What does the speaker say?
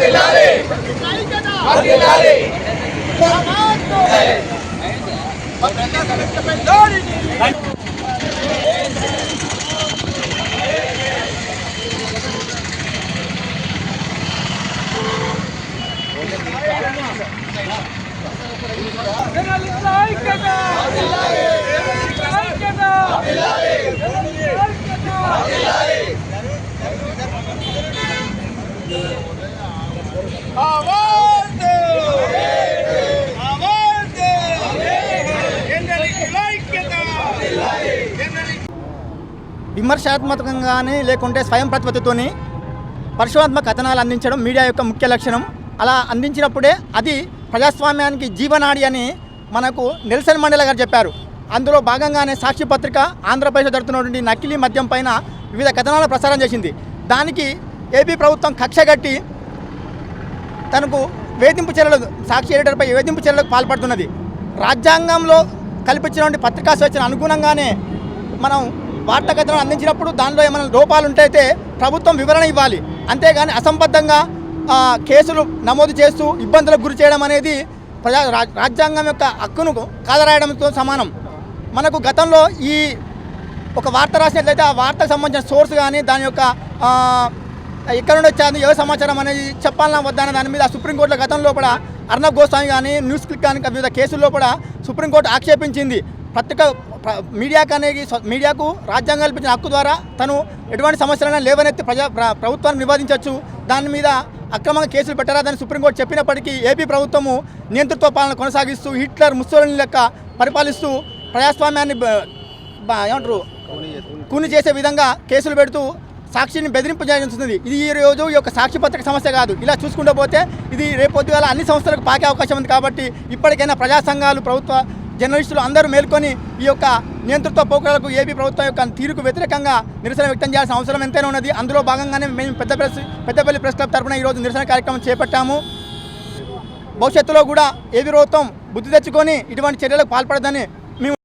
¡Ay, qué tal! విమర్శాత్మకంగానే లేకుంటే స్వయం ప్రతిపత్తితోని పరిశోధాత్మక కథనాలు అందించడం మీడియా యొక్క ముఖ్య లక్షణం. అలా అందించినప్పుడే అది ప్రజాస్వామ్యానికి జీవనాడి అని మనకు నెల్సన్ మండల గారు చెప్పారు. అందులో భాగంగానే సాక్షి పత్రిక ఆంధ్రప్రదేశ్ జరుగుతున్నటువంటి నకిలీ మద్యం పైన వివిధ కథనాలను ప్రసారం చేసింది. దానికి ఏపీ ప్రభుత్వం కక్షగట్టి తనకు వేధింపు చర్యలు సాక్షి ఎడిటర్పై వేధింపు చర్యలకు పాల్పడుతున్నది. రాజ్యాంగంలో కల్పించినటువంటి పత్రికా స్వేచ్ఛను అనుగుణంగానే మనం వార్తా కథనం అందించినప్పుడు దానిలో ఏమైనా లోపాలు ఉంటైతే ప్రభుత్వం వివరణ ఇవ్వాలి. అంతేగాని అసంబద్ధంగా కేసులు నమోదు చేస్తూ ఇబ్బందులకు గురి చేయడం అనేది ప్రజా రాజ్యాంగం యొక్క హక్కును కాదరాయడంతో సమానం. మనకు గతంలో ఈ ఒక వార్త రాసినట్లయితే ఆ వార్తకు సంబంధించిన సోర్స్ కానీ దాని యొక్క ఎక్కడ నుండి వచ్చాను ఏ సమాచారం అనేది చెప్పాలన్నా వద్దన్న దాని మీద సుప్రీంకోర్టులో గతంలో కూడా అర్ణబ్ గోస్వామి కానీ న్యూస్ క్లిక్ కానీ వివిధ కేసుల్లో కూడా సుప్రీంకోర్టు ఆక్షేపించింది. పత్రిక ప్ర- మీడియాకు అనేది మీడియాకు రాజ్యాంగం కల్పించిన హక్కు ద్వారా తను ఎటువంటి సమస్యలైనా లేవనెత్తి ప్రజా ప్ర- ప్రభుత్వాన్ని నివాదించవచ్చు దాని మీద అక్రమంగా కేసులు పెట్టరాదని సుప్రీంకోర్టు చెప్పినప్పటికీ ఏపీ ప్రభుత్వము నియంతృత్వ పాలన కొనసాగిస్తూ హిట్లర్ ముస్సోలిని లెక్క పరిపాలిస్తూ ప్రజాస్వామ్యాన్ని ఏమంటారు? కూని చేసే విధంగా కేసులు పెడుతూ సాక్షిని బెదిరింపు చేస్తుంది ఇది ఈ రోజు ఈ యొక్క సాక్షి పత్రిక సమస్య కాదు. ఇలా చూసుకుంటూ పోతే ఇది రేపొద్దుగా అన్ని సంస్థలకు పాకే అవకాశం ఉంది కాబట్టి ఇప్పటికైనా ప్రజా సంఘాలు ప్రభుత్వ జర్నలిస్టులు అందరూ మేల్కొని ఈ యొక్క నియంతృత్వ పోకడలకు ఏపీ ప్రభుత్వం యొక్క తీరుకు వ్యతిరేకంగా నిరసన వ్యక్తం చేయాల్సిన అవసరం ఎంతైనా ఉన్నది. అందులో భాగంగానే మేము పెద్ద ప్రెస్ పెద్దపల్లి ప్రెస్ క్లబ్ తరపున ఈరోజు నిరసన కార్యక్రమం చేపట్టాము. భవిష్యత్తులో కూడా ఏపీ ప్రభుత్వం బుద్ధి తెచ్చుకొని ఇటువంటి చర్యలకు పాల్పడదని మేము